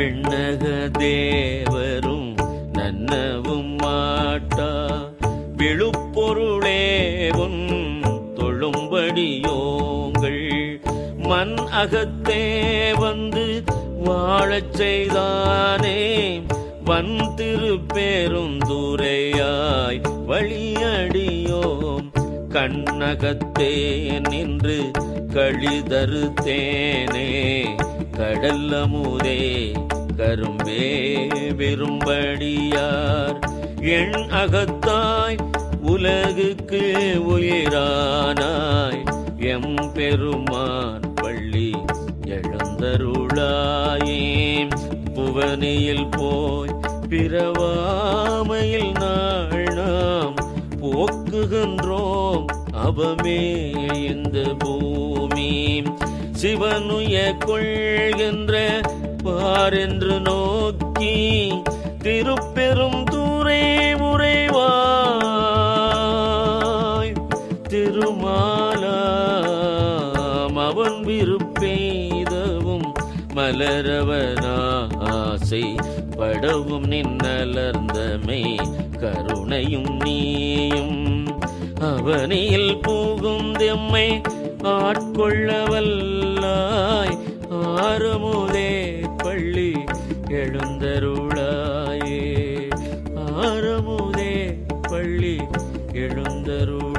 விண்ணக தேவரும் நன்னவும் மாட்டா. விழுப்பொருளேவும் தொழும்படியோங்கள் மண் அகத்தே வந்து வாழச் செய்தானே. வன் திருப்பேருந்துரையாய் வழியடியோம். கண்ணகத்தே நின்று கழிதருத்தேனே கடல் அமுதே கரும்பே விரும்படியார். என் அகத்தாய் உலகுக்கு உயிரானாய் எம் பெருமான் பள்ளி எழுந்தருளாயே புவனியில் போய் பிறவாமையில் நாள் நாம் போக்குகின்றோம் அவமே இந்த பூமி. சிவனுய கொள்கின்ற பாரென்று நோக்கி திருப்பெரும் தூரே உறைவாய் திருமாலாம் அவன் விருப்பெய்தவும் மலரவனாசை படவும் நின்னலர்ந்தமை கருணையும் நீயும். அவனில் போகும் தெம்மை ஆட்கொள்ளவல்ல பள்ளி எழுந்தருளாயே. ஆரமுதே பள்ளி எழுந்தருள்